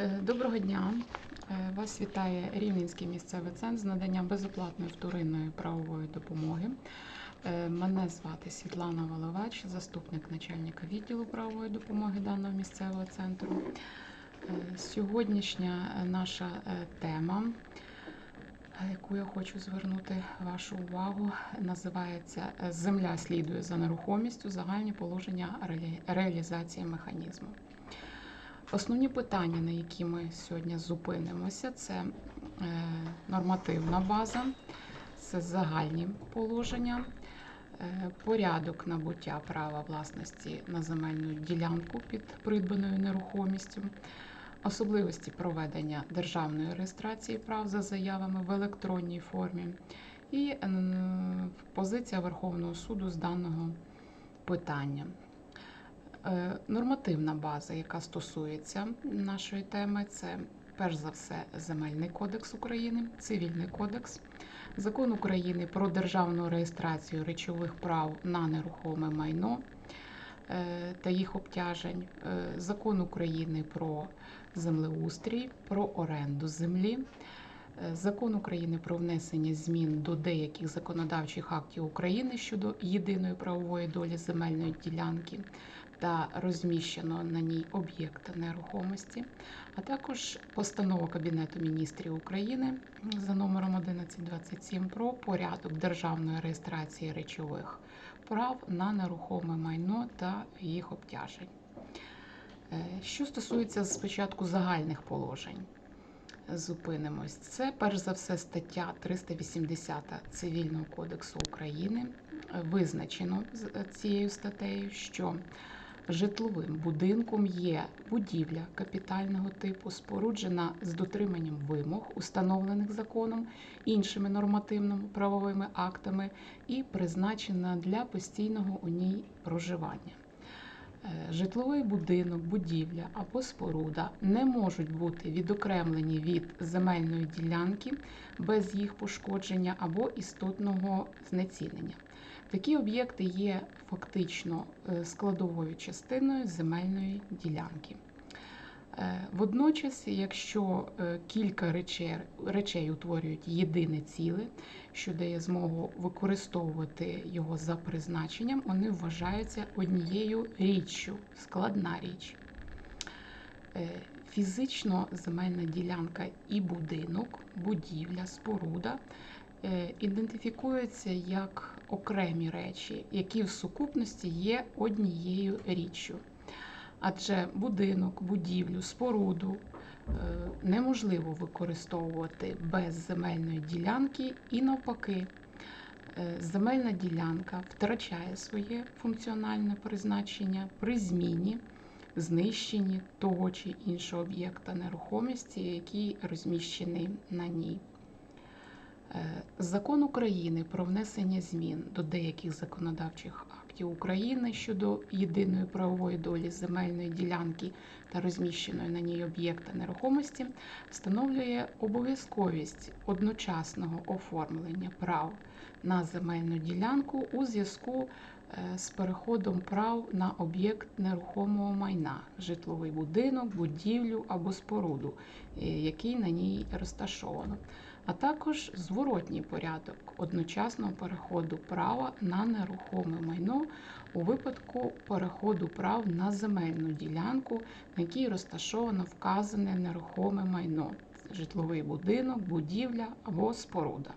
Е, Доброго дня. Е, Вас вітає Рівненський місцевий центр з надання безоплатної вторинної правової допомоги. Е, Мене звати Світлана Воловач, заступник начальника відділу правової допомоги даного місцевого центру. Сьогоднішня наша тема, яку я хочу звернути вашу увагу, називається Земля слідує за нерухомістю. Загальні положення реалізації механізму. Основні питання, на які ми сьогодні зупинимося, це е, нормативна база, це загальні положення, е, порядок набуття права власності на земельну ділянку під придбаною нерухомістю, особливості проведення державної реєстрації прав за заявами в електронній формі і позиція Верховного суду з даного питання. Е, Нормативна база, яка стосується нашої теми, це перш за все Земельний кодекс України, Цивільний кодекс, Закон України про державну реєстрацію речових прав на нерухоме майно е, та їх обтяжень, е, Закон України про землеустрій, про оренду землі. Закон України про внесення змін до деяких законодавчих актів України щодо єдиної правової долі земельної ділянки та розміщено на ній об'єкт нерухомості, а також постанова Кабінету міністрів України за номером 1127 про порядок державної реєстрації речових прав на нерухоме майно та їх обтяжень. Е, Що стосується спочатку загальних положень, зупинимось. Це перш за все стаття 380 Цивільного кодексу України. Визначено е, цією статтею, що житловим будинком є будівля капітального типу, споруджена з дотриманням вимог, установлених законом, іншими нормативно-правовими актами, і призначена для постійного у ній проживання. Е, Житловий будинок, будівля або споруда не можуть бути відокремлені від земельної ділянки без їх пошкодження або істотного знецінення. Такі об'єкти є фактично е, складовою частиною земельної ділянки. Е, Водночас, якщо е, кілька речей, речей утворюють єдине ціле, що дає змогу використовувати його за призначенням, вони вважаються однією річчю, складна річ. Фізично земельна ділянка і будинок, будівля, споруда ідентифікуються як окремі речі, які в сукупності є однією річчю. Адже будинок, будівлю, споруду е, неможливо використовувати без земельної ділянки і навпаки. е, Земельна ділянка втрачає своє функціональне призначення при зміні, знищенні того чи іншого об'єкта нерухомості, який розміщений на ній. Е, Закон України про внесення змін до деяких законодавчих актів України щодо єдиної правової долі земельної ділянки та розміщеної на ній об'єкта нерухомості встановлює обов'язковість одночасного оформлення прав на земельну ділянку у зв'язку е, з переходом прав на об'єкт нерухомого майна, житловий будинок, будівлю або споруду, е, який на ній розташовано а також зворотній порядок одночасного переходу права на нерухоме майно у випадку переходу прав на земельну ділянку, на якій розташовано вказане нерухоме майно, житловий будинок, будівля або споруда.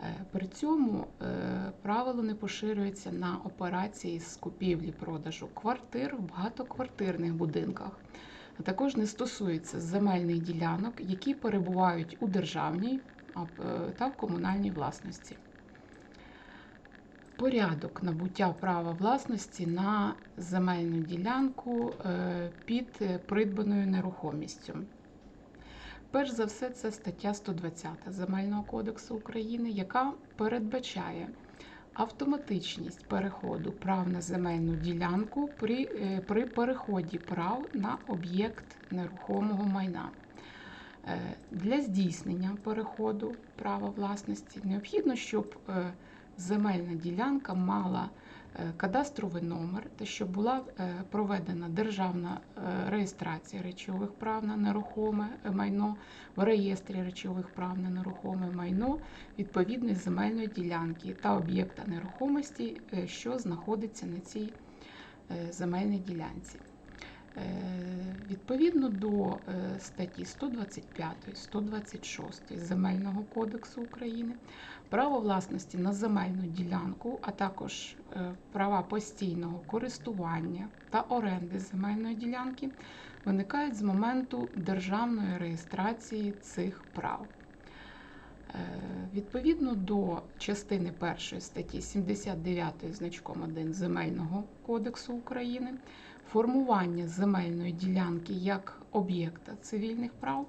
Е, При цьому е, правило не поширюється на операції з купівлі-продажу квартир в багатоквартирних будинках а також не стосується земельних ділянок, які перебувають у державній е, та комунальній власності. Порядок набуття права власності на земельну ділянку е, під е, придбаною нерухомістю. Перш за все, це стаття 120 Земельного кодексу України, яка передбачає автоматичність переходу прав на земельну ділянку при, е, при переході прав на об'єкт нерухомого майна. Е, Для здійснення переходу права власності необхідно, щоб е, земельна ділянка мала кадастровий номер, та щоб була е, проведена державна е, реєстрація речових прав на нерухоме майно в реєстрі речових прав на нерухоме майно відповідної земельної ділянки та об'єкта нерухомості, е, що знаходиться на цій е, земельній ділянці. Е, Відповідно до е, статті 125, 126 Земельного кодексу України, право власності на земельну ділянку, а також е, права постійного користування та оренди земельної ділянки виникають з моменту державної реєстрації цих прав. Е, Відповідно до частини 1 статті 79 значком 1 Земельного кодексу України, формування земельної ділянки як об'єкта цивільних прав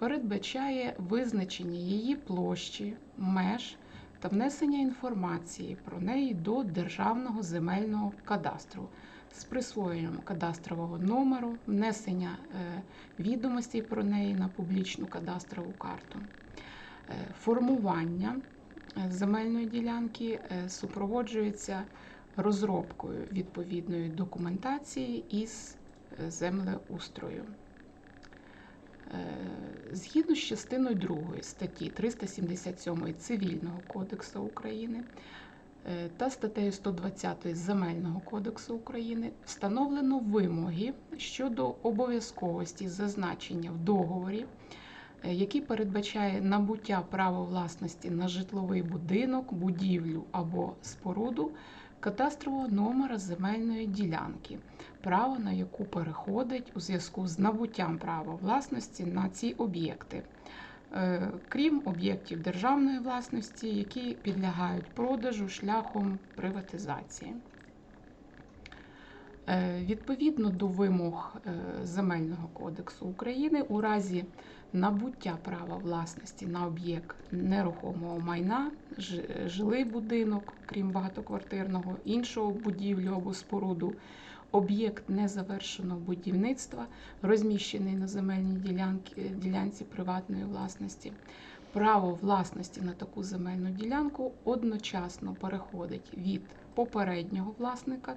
передбачає визначення її площі, меж та внесення інформації про неї до Державного земельного кадастру з присвоєнням кадастрового номеру, внесення е, відомостей про неї на публічну кадастрову карту. Е, Формування е, земельної ділянки супроводжується розробкою відповідної документації із землеустрою. Е, Згідно з частиною 2 статті 377 Цивільного кодексу України е, та статтею 120 Земельного кодексу України встановлено вимоги щодо обов'язковості зазначення в договорі е, який передбачає набуття права власності на житловий будинок, будівлю або споруду кадастрового номера земельної ділянки, право на яку переходить у зв'язку з набуттям права власності на ці об'єкти, е, крім об'єктів державної власності, які підлягають продажу шляхом приватизації. Е, Відповідно до вимог е, Земельного кодексу України, у разі набуття права власності на об'єкт нерухомого майна, жилий будинок, крім багатоквартирного, іншого будівлю або споруду, об'єкт незавершеного будівництва, розміщений на земельній ділянці, ділянці приватної власності. Право власності на таку земельну ділянку одночасно переходить від попереднього власника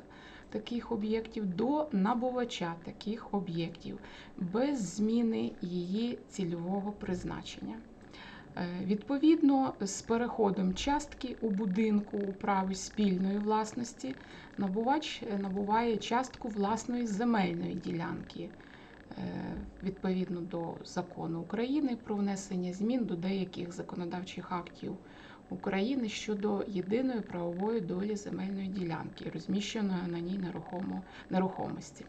таких об'єктів до набувача таких об'єктів без зміни її цільового призначення. Е, Відповідно, з переходом частки у будинку у праві спільної власності набувач е, набуває частку власної земельної ділянки е, відповідно до закону України про внесення змін до деяких законодавчих актів України щодо єдиної правової долі земельної ділянки, розміщеної на ній нерухомо, нерухомості.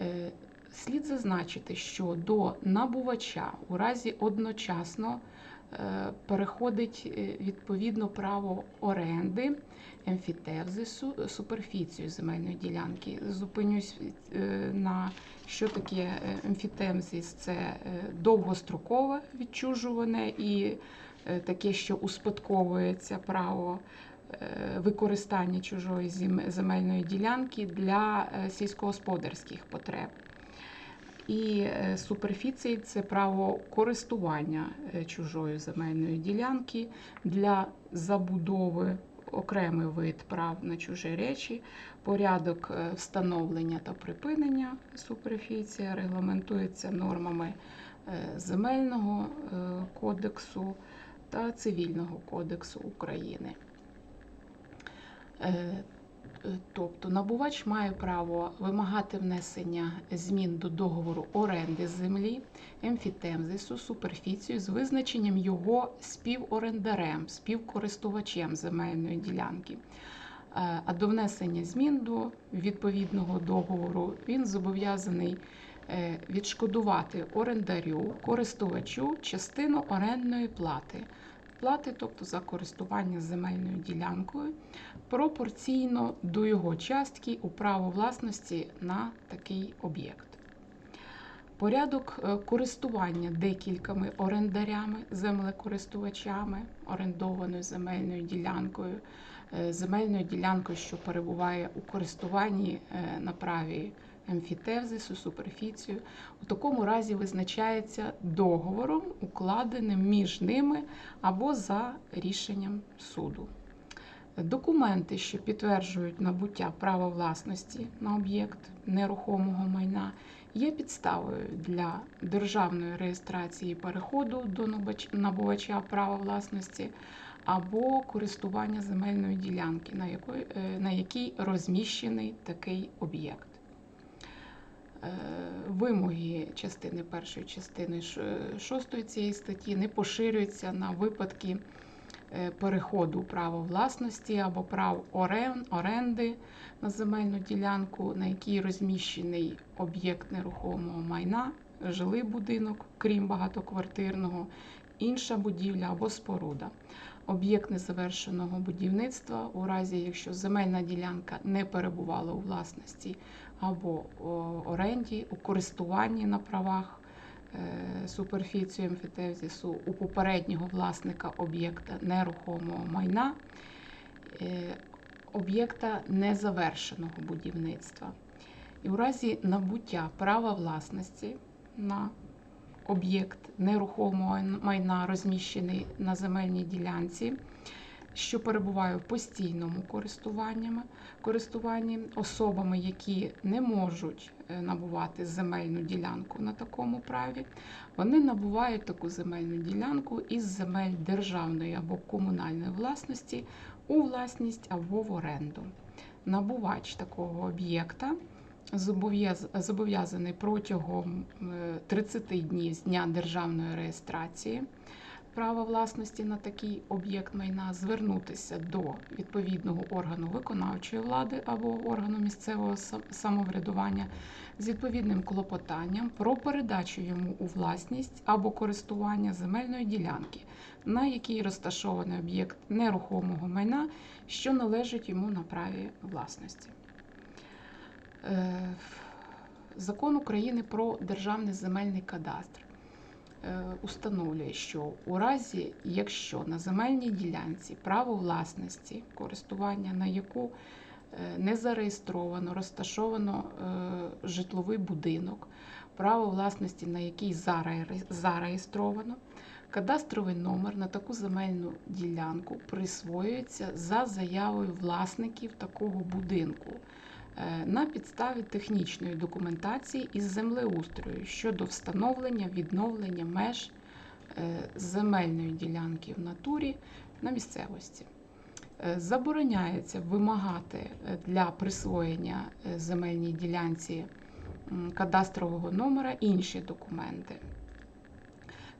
Е, Слід зазначити, що до набувача у разі одночасно е, переходить е, відповідно право оренди емфітевзису суперфіцію земельної ділянки. Зупинюсь на що таке емфітемзис. Це довгострокове відчужуване і таке, що успадковується право е, використання чужої земельної ділянки для е, сільськогосподарських потреб. І е, суперфіції це право користування е, чужою земельною ділянки для забудови окремий вид прав на чужі речі, порядок е, встановлення та припинення суперфіція регламентується нормами е, земельного е, кодексу та цивільного кодексу України. Е, е, Тобто набувач має право вимагати внесення змін до договору оренди землі, емфітемзису, суперфіцію з визначенням його співорендарем, співкористувачем земельної ділянки. Е, А до внесення змін до відповідного договору він зобов'язаний відшкодувати орендарю, користувачу частину орендної плати. Плати, тобто за користування земельною ділянкою, пропорційно до його частки у право власності на такий об'єкт. Порядок е, користування декількома орендарями, землекористувачами, орендованою земельною ділянкою, е, земельною ділянкою, що перебуває у користуванні е, на праві емфітевзису, суперфіцію, у такому разі визначається договором, укладеним між ними або за рішенням суду. Документи, що підтверджують набуття права власності на об'єкт нерухомого майна, є підставою для державної реєстрації переходу до набувача права власності або користування земельної ділянки, на е, якій розміщений такий об'єкт. Е, Вимоги частини першої частини 6 цієї статті не поширюються на випадки е, переходу права власності або прав оренди на земельну ділянку, на якій розміщений об'єкт нерухомого майна, жилий будинок, крім багатоквартирного, інша будівля або споруда. Об'єкт незавершеного будівництва у разі, якщо земельна ділянка не перебувала у власності або оренді, у користуванні на правах е, суперфіцію емфітевзису у попереднього власника об'єкта нерухомого майна, е, об'єкта незавершеного будівництва. І у разі набуття права власності на об'єкт нерухомого майна, розміщений на земельній ділянці, що перебуває в постійному користуванні, особами, які не можуть е, набувати земельну ділянку на такому праві, вони набувають таку земельну ділянку із земель державної або комунальної власності у власність або в оренду. Набувач такого об'єкта зобов'яз- зобов'язаний протягом е, 30 днів з дня державної реєстрації права власності на такий об'єкт майна звернутися до відповідного органу виконавчої влади або органу місцевого самоврядування з відповідним клопотанням про передачу йому у власність або користування земельної ділянки, на якій розташований об'єкт нерухомого майна, що належить йому на праві власності. Е, Закон України про державний земельний кадастр установлює, що у разі, якщо на земельній ділянці право власності, користування на яку е, не зареєстровано, розташовано е, житловий будинок, право власності на який зареєстровано, кадастровий номер на таку земельну ділянку присвоюється за заявою власників такого будинку. е, на підставі технічної документації із землеустрою щодо встановлення відновлення меж е, земельної ділянки в натурі на місцевості. Е, Забороняється вимагати е, для присвоєння е, земельній ділянці кадастрового номера інші документи.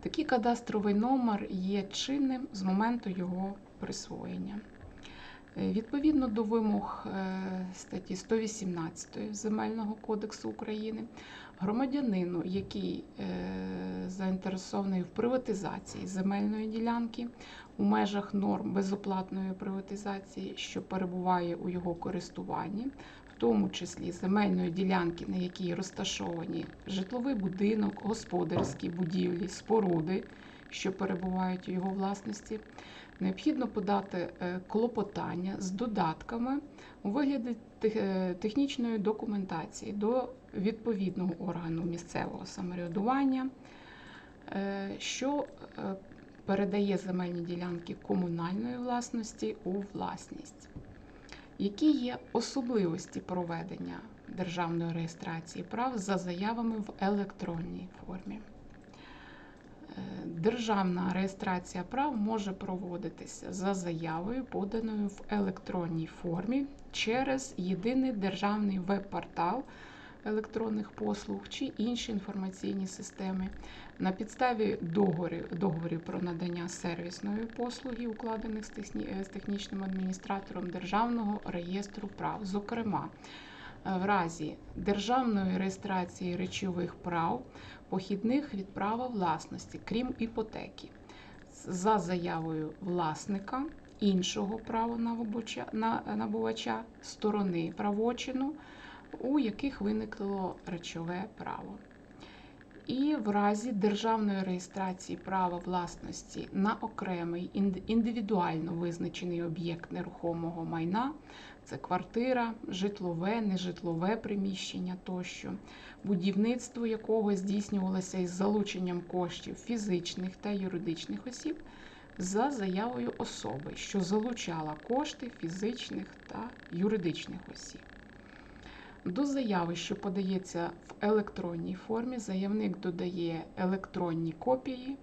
Такий кадастровий номер є чинним з моменту його присвоєння. Е, Відповідно до вимог е, статті 118 Земельного кодексу України, громадянину, який е, заінтересований в приватизації земельної ділянки у межах норм безоплатної приватизації, що перебуває у його користуванні, в тому числі земельної ділянки, на якій розташовані житловий будинок, господарські будівлі, споруди, що перебувають у його власності, необхідно подати е, клопотання з додатками у вигляді е, технічної документації до відповідного органу місцевого самоврядування, е, що передає земельні ділянки комунальної власності у власність. Які є особливості проведення державної реєстрації прав за заявами в електронній формі? Державна реєстрація прав може проводитися за заявою, поданою в електронній формі через єдиний державний веб-портал електронних послуг чи інші інформаційні системи на підставі договорів, договорів про надання сервісної послуги, укладених з, технічним адміністратором Державного реєстру прав. Зокрема, в разі державної реєстрації речових прав, похідних від права власності, крім іпотеки, за заявою власника іншого правонабувача набувача сторони правочину, у яких виникло речове право. І в разі державної реєстрації права власності на окремий індивідуально визначений об'єкт нерухомого майна, це квартира, житлове, нежитлове приміщення тощо, будівництво якого здійснювалося із залученням коштів фізичних та юридичних осіб, за заявою особи, що залучала кошти фізичних та юридичних осіб. До заяви, що подається електронній формі, заявник додає електронні копії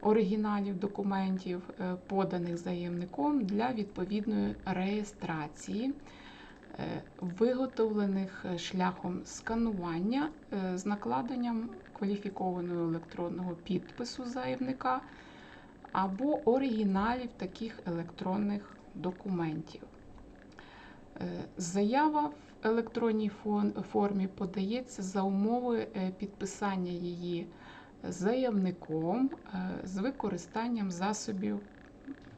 оригіналів документів, е, поданих заявником для відповідної реєстрації, е, виготовлених е, шляхом сканування з накладенням кваліфікованого електронного підпису заявника або оригіналів таких електронних документів. Заява електронній формі подається за умови підписання її заявником е, з використанням засобів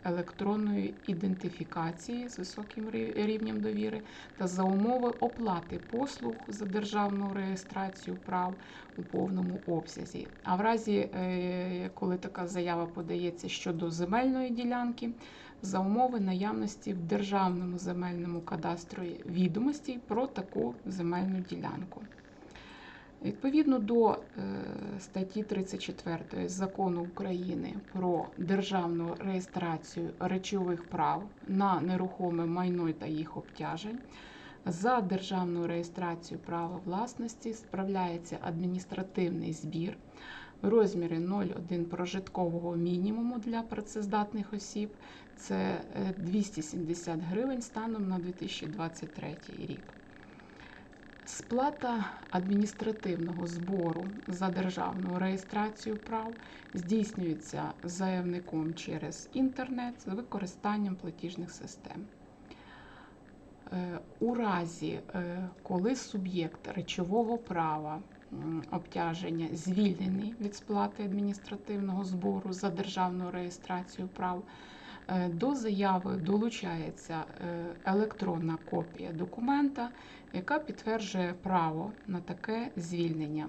електронної ідентифікації з високим рівнем довіри та за умови оплати послуг за державну реєстрацію прав у повному обсязі. А в разі, е, коли така заява подається щодо земельної ділянки, за умови наявності в державному земельному кадастрі відомостей про таку земельну ділянку. Відповідно до е, статті 34 закону України про державну реєстрацію речових прав на нерухоме майно та їх обтяжень, за державну реєстрацію права власності справляється адміністративний збір в розмірі 0,1 прожиткового мінімуму для працездатних осіб. Це 270 е, гривень станом на 2023 рік. Сплата адміністративного збору за державну реєстрацію прав здійснюється заявником через інтернет з використанням платіжних систем. Е, у разі, е, коли суб'єкт речового права обтяження звільнений від сплати адміністративного збору за державну реєстрацію прав, до заяви долучається е, електронна копія документа, яка підтверджує право на таке звільнення,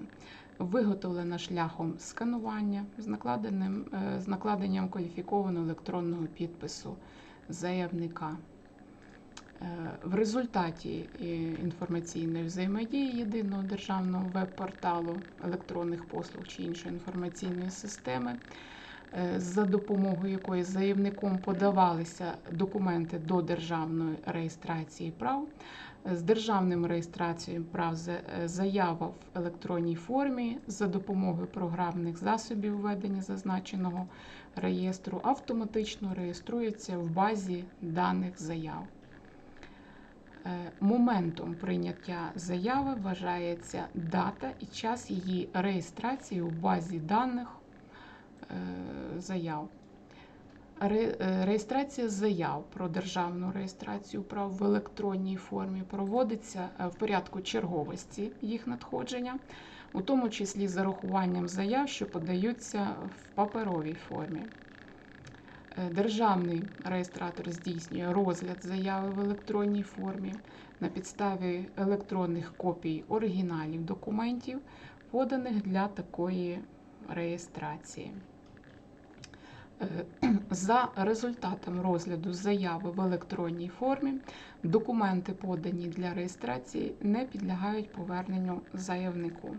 виготовлена шляхом сканування з накладенням, е, з накладенням кваліфікованого електронного підпису заявника. В результаті інформаційної взаємодії єдиного державного веб-порталу електронних послуг чи іншої інформаційної системи Е, за допомогою якої заявником подавалися документи до державної реєстрації прав. З державним реєстрацією прав е, заява в електронній формі за допомогою програмних засобів введення зазначеного реєстру автоматично реєструється в базі даних заяв. Е, моментом прийняття заяви вважається дата і час її реєстрації у базі даних Е, заяв. Е, реєстрація заяв про державну реєстрацію прав в електронній формі проводиться е, в порядку черговості їх надходження, у тому числі з зарахуванням заяв, що подаються в паперовій формі. Державний реєстратор здійснює розгляд заяви в електронній формі на підставі електронних копій оригіналів документів, поданих для такої реєстрації. Е, за результатом розгляду заяви в електронній формі документи, подані для реєстрації, не підлягають поверненню заявнику.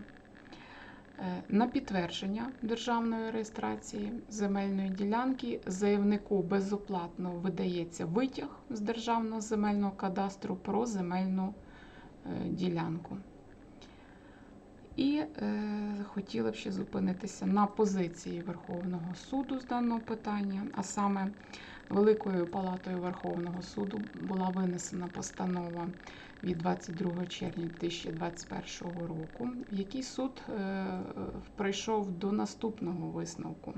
Е, на підтвердження державної реєстрації земельної ділянки заявнику безоплатно видається витяг з державного земельного кадастру про земельну е, ділянку. І е, хотіла б ще зупинитися на позиції Верховного суду з даного питання, а саме Великою палатою Верховного суду була винесена постанова від 22 червня 2021 року, в якій суд е, прийшов до наступного висновку.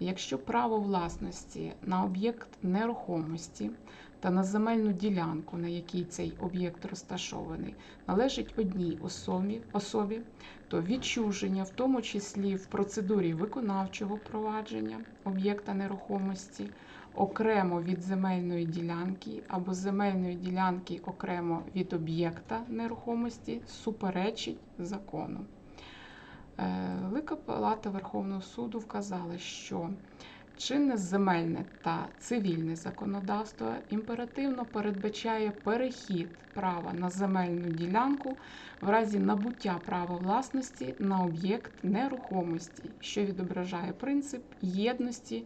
Якщо право власності на об'єкт нерухомості та на земельну ділянку, на якій цей об'єкт розташований, належить одній особі, особі, то відчуження, в тому числі в процедурі виконавчого провадження об'єкта нерухомості, окремо від земельної ділянки або земельної ділянки окремо від об'єкта нерухомості, суперечить закону. Велика Палата Верховного суду вказала, що чинне земельне та цивільне законодавство імперативно передбачає перехід права на земельну ділянку в разі набуття права власності на об'єкт нерухомості, що відображає принцип єдності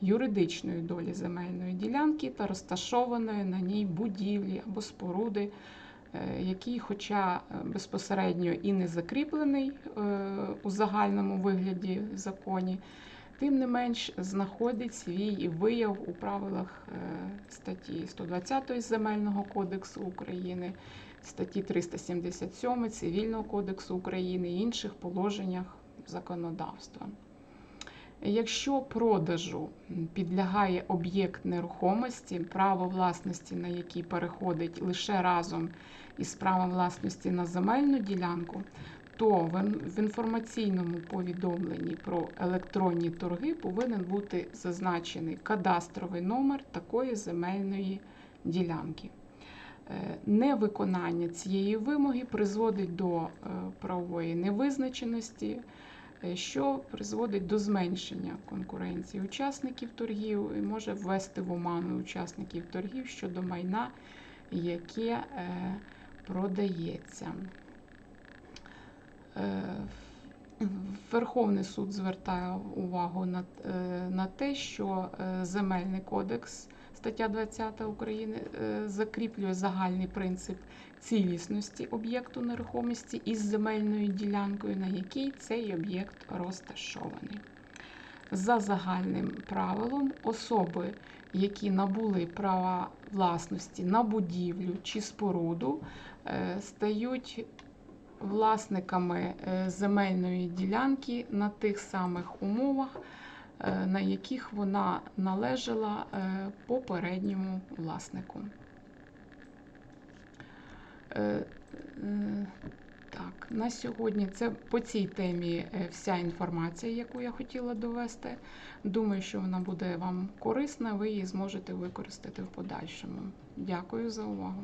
юридичної долі земельної ділянки та розташованої на ній будівлі або споруди, е, який, хоча е, безпосередньо і не закріплений е, у загальному вигляді в законі, тим не менш знаходить свій вияв у правилах е, статті 120 Земельного кодексу України, статті 377 Цивільного кодексу України і інших положеннях законодавства. Якщо продажу підлягає об'єкт нерухомості, право власності на який переходить лише разом із правом власності на земельну ділянку, то в інформаційному повідомленні про електронні торги повинен бути зазначений кадастровий номер такої земельної ділянки. Е, Невиконання цієї вимоги призводить до е, правової невизначеності, е, що призводить до зменшення конкуренції учасників торгів і може ввести в оману учасників торгів щодо майна, яке продається. Е, Верховний суд звертає увагу на, е, на те, що е, Земельний кодекс, стаття 20 України, закріплює загальний принцип цілісності об'єкту нерухомості із земельною ділянкою, на якій цей об'єкт розташований. За загальним правилом, особи, які набули права власності на будівлю чи споруду, стають власниками е, земельної ділянки на тих самих умовах, е, на яких вона належала е, попередньому власнику. Так, на сьогодні це по цій темі вся інформація, яку я хотіла довести. Думаю, що вона буде вам корисна, ви її зможете використати в подальшому. Дякую за увагу.